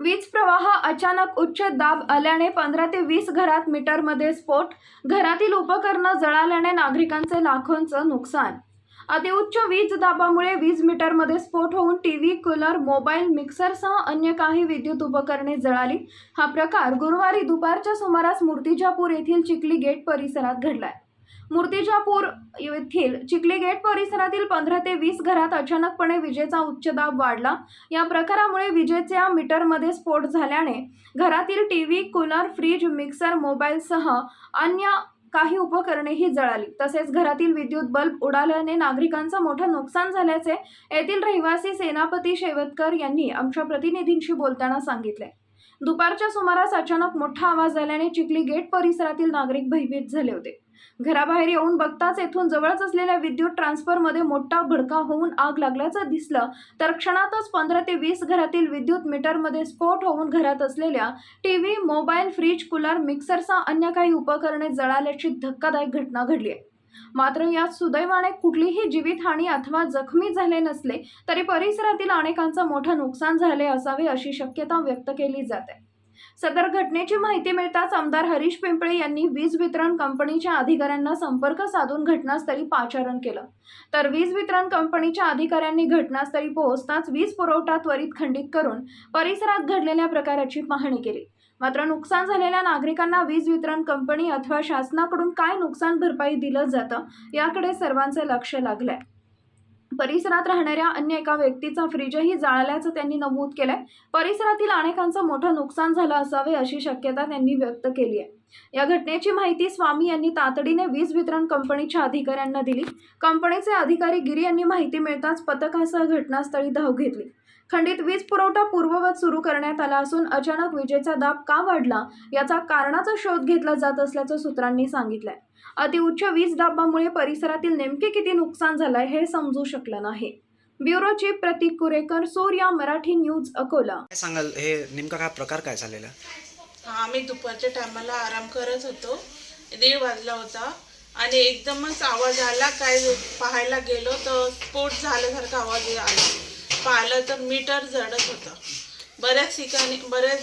वीज प्रवाह अचानक उच्च दाब आल्याने पंधरा ते वीस घरात मीटरमध्ये स्फोट घरातील उपकरणं जळाल्याने नागरिकांचे लाखोंचं नुकसान. अतिउच्च वीज दाबामुळे वीज मीटरमध्ये स्फोट होऊन टी व्ही कूलर मोबाईल मिक्सरसह अन्य काही विद्युत उपकरणे जळाली. हा प्रकार गुरुवारी दुपारच्या सुमारास मूर्तिजापूर येथील चिखली गेट परिसरात घडलाय. मूर्तिजापूर येथील चिखली गेट परिसरातील पंधरा ते वीस घरात अचानकपणे विजेचा उच्च दाब वाढला. या प्रकारामुळे विजेच्या मीटरमध्ये स्फोट झाल्याने घरातील टीव्ही कूलर फ्रीज मिक्सर मोबाईलसह अन्य काही उपकरणेही जळाली. तसेच घरातील विद्युत बल्ब उडाल्याने नागरिकांचं मोठं नुकसान झाल्याचे येथील रहिवासी सेनापती शेवतकर यांनी आमच्या प्रतिनिधींशी बोलताना सांगितले. दुपारच्या सुमारास अचानक मोठा आवाज आल्याने चिखली गेट परिसरातील नागरिक भयभीत झाले होते. घराबाहेर येऊन बघताच येथून जवळच असलेल्या विद्युत ट्रान्सफरमध्ये मोठा भडका होऊन आग लागल्याचं दिसलं तर क्षणातच पंधरा ते वीस घरातील विद्युत मीटरमध्ये स्फोट होऊन घरात असलेल्या T V mobile fridge cooler मिक्सरसह अन्य काही उपकरणे जळाल्याची धक्कादायक घटना घडली आहे. मात्र यात सुदैवाने कुठलीही जीवितहानी अथवा जखमी झाले नसले तरी परिसरातील अनेकांचं मोठं नुकसान झाले असावे अशी शक्यता व्यक्त केली जाते. सदर घटनेची माहिती मिळताच आमदार हरीश पिंपळे यांनी वीज वितरण कंपनीच्या अधिकाऱ्यांना संपर्क साधून घटनास्थळी पाचारण केलं. तर वीज वितरण कंपनीच्या अधिकाऱ्यांनी घटनास्थळी पोहोचताच वीज पुरवठा त्वरित खंडित करून परिसरात घडलेल्या प्रकाराची पाहणी केली. मात्र नुकसान झालेल्या नागरिकांना वीज वितरण कंपनी अथवा शासनाकडून काय नुकसान भरपाई दिलं जातं याकडे सर्वांचं लक्ष लागलंय. परिसरात राहणाऱ्या अन्य एका व्यक्तीचा फ्रीजही जाळल्याचं त्यांनी नमूद केलंय. परिसरातील अनेकांचं मोठं नुकसान झालं असावे अशी शक्यता त्यांनी व्यक्त केली आहे. या घटनेची माहिती स्वामी यांनी तातडीने वीज वितरण कंपनीच्या अधिकाऱ्यांना दिली. कंपनीचे अधिकारी गिरी यांनी माहिती मिळताच पथकासह घटनास्थळी धाव घेतली. खंडित वीज पुरवठा पूर्ववत सुरू करण्यात आला असून अचानक विजेचा दाब का वाढला याचा कारणाचा शोध घेतला जात असल्याचं सूत्रांनी सांगितलंय. अतिउच्च वीज दाबामुळे परिसरातील नेमके किती नुकसान झालंय हे समजू शकलं नाही. Bureau chief Pratik Kurekar Surya Marathi news Akola. काय सांगाल हे नेमका काय प्रकार काय झालेला? आम्ही दुपारच्या टायमाला आराम करत होतो. दीड वाजला होता. आणि एकदमच आवाज आला. काय पाहायला गेलो तर स्फोट झाल्यासारखा आवाज आला. पाहिलं तर मीटर जळत होतं. बऱ्याच ठिकाणी बऱ्याच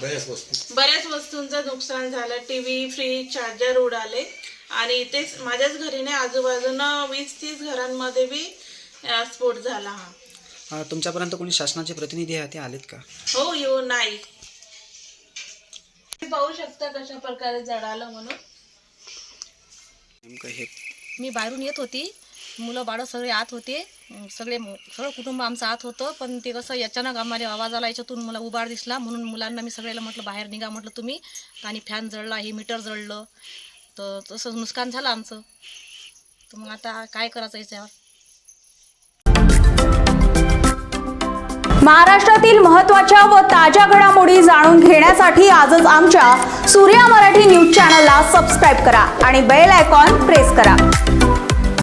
बऱ्याच वस्तू. बऱ्याच वस्तूंचं नुकसान झालं. टी व्ही फ्रीज चार्जर उडाले. आणि इथेच माझ्याच घरी नाही आजूबाजूनं वीस तीस घरांमध्ये बी अं, स्फोट झाला हा. अं, तुमच्यापर्यंत कोणी शासनाचे प्रतिनिधी आहे ते आलेत का? हो येऊ नाही. तुम्ही पाहू शकता कशा प्रकारे जळालं म्हणून. नेमकं हे मी बाहेरून येत होती. मुलं बाळं सगळे आत होते. सगळे सगळं कुटुंब आमचं आत होतं. पण ते कसं अचानक आम्हाला आवाज आला याच्यातून मला उबार दिसला. म्हणून मुलांना मी सगळ्याला म्हटलं बाहेर निघा म्हटलं तुम्ही. आणि फॅन जळला हे मीटर जळलं. तर तसं नुकसान झालं आमचं. तर मग आता काय करायचं याच्यावर? महाराष्ट्रातील महत्त्वाच्या व ताज्या घडामोडी जाणून घेण्यासाठी आजच आमच्या सूर्या मराठी न्यूज चॅनलला सबस्क्राईब करा आणि बेल आयकॉन प्रेस करा.